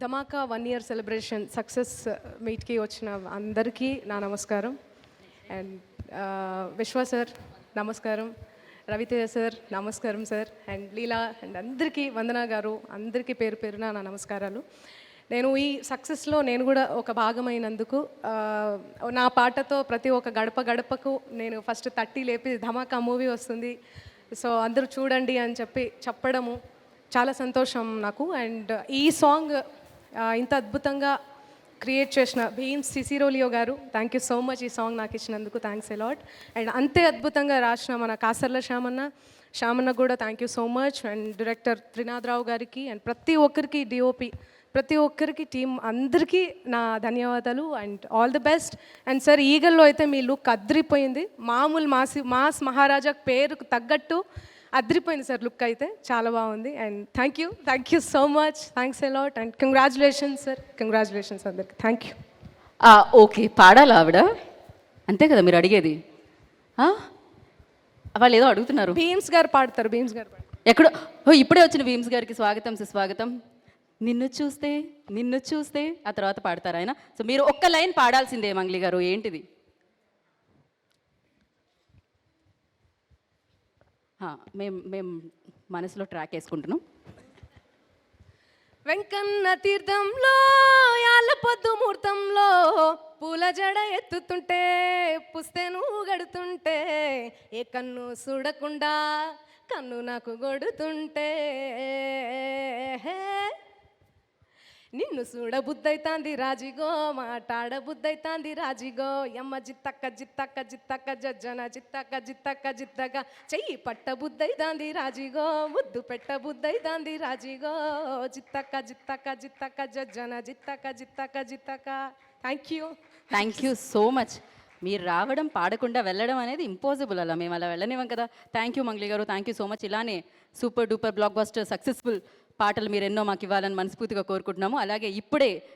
Dhamaka one year celebration success uh, మీట్కి వచ్చిన అందరికీ నా నమస్కారం. అండ్ uh, విశ్వ సార్ నమస్కారం. రవితేజ సార్ నమస్కారం సార్. అండ్ లీలా అండ్ అందరికీ వందన గారు అందరికీ పేరు పేరున నా నమస్కారాలు. నేను ఈ సక్సెస్లో నేను కూడా ఒక భాగమైనందుకు uh, నా పాటతో ప్రతి ఒక్క గడప గడపకు నేను ఫస్ట్ తట్టి లేపి ధమాకా మూవీ వస్తుంది. సో అందరూ చూడండి అని చెప్పి చెప్పడము చాలా సంతోషం నాకు. అండ్ ఈ సాంగ్ ఇంత అద్భుతంగా క్రియేట్ చేసిన భీమ్ సిసిరోలియో గారు థ్యాంక్ యూ సో మచ్ ఈ సాంగ్ నాకు ఇచ్చినందుకు థ్యాంక్స్ ఎలాట్ అండ్ అంతే అద్భుతంగా రాసిన మన కాసర్ల శ్యామన్న శ్యామన్న కూడా thank you so much and director Trinadha Rao గారికి అండ్ ప్రతి ఒక్కరికి డిఓపి ప్రతి ఒక్కరికి టీం అందరికీ నా ధన్యవాదాలు and all the best and sir ఈగల్లో అయితే మీ లుక్ అద్రిపోయింది. మామూలు మాసి మాస్ మహారాజా పేరుకు తగ్గట్టు అద్రిపోయింది సార్ లుక్ అయితే. చాలా బాగుంది. And thank you. Thank you so much. Thanks a lot and congratulations sir. Congratulations అందరికి. Thank you. ఓకే. పాడాలా ఆవిడ? అంతే కదా మీరు అడిగేది? వాళ్ళు ఏదో అడుగుతున్నారు. భీమ్స్ గారు పాడతారు. భీమ్స్ గారు ఎక్కడో ఓ ఇప్పుడే వచ్చిన భీమ్స్ గారికి స్వాగతం సుస్వాగతం నిన్ను చూస్తే నిన్ను చూస్తే ఆ తర్వాత పాడతారు ఆయన. సో మీరు ఒక్క లైన్ పాడాల్సిందే మంగ్లీ గారు. ఏంటిది? మేము మేము మనసులో ట్రాక్ వేసుకుంటున్నాం. వెంకన్న తీర్థంలో యాళ్ళ పొద్దు ముహూర్తంలో పూల జడ ఎత్తుతుంటే పుస్తెను గడుతుంటే ఏ కన్ను చూడకుండా కన్ను నాకు గొడుతుంటే. నిన్ను చూడ బుద్ధైతాంది రాజిగో మాట్లాడ బుద్ధైతాంది రాజిగో. యమ్మ జిత్తక్క జిత్తక్క జిత్తక్క జజ్జన జిత్తక్క జిత్తక్క జిత్తక చెయ్యి పట్ట బుద్ధైతాంది రాజిగో ముద్దు పెట్ట బుద్ధైతాంది రాజిగో. జిత్తక్క జిత్తక్క జిత్తక్క జజ్జన జిత్తక్క జిత్తక్క జిత్తక్క thank you thank you so much మీరు రావడం పాడకుండా వెళ్ళడం అనేది ఇంపాసిబుల్ అలా. మేము అలా వెళ్ళనివ్వం కదా. థ్యాంక్ యూ మంగ్లీ గారు. థ్యాంక్ యూ సో మచ్ ఇలానే super duper blockbuster successful పాటలు మీరు ఎన్నో మాకు ఇవ్వాలని మనస్ఫూర్తిగా కోరుకుంటున్నాము. అలాగే ఇప్పుడే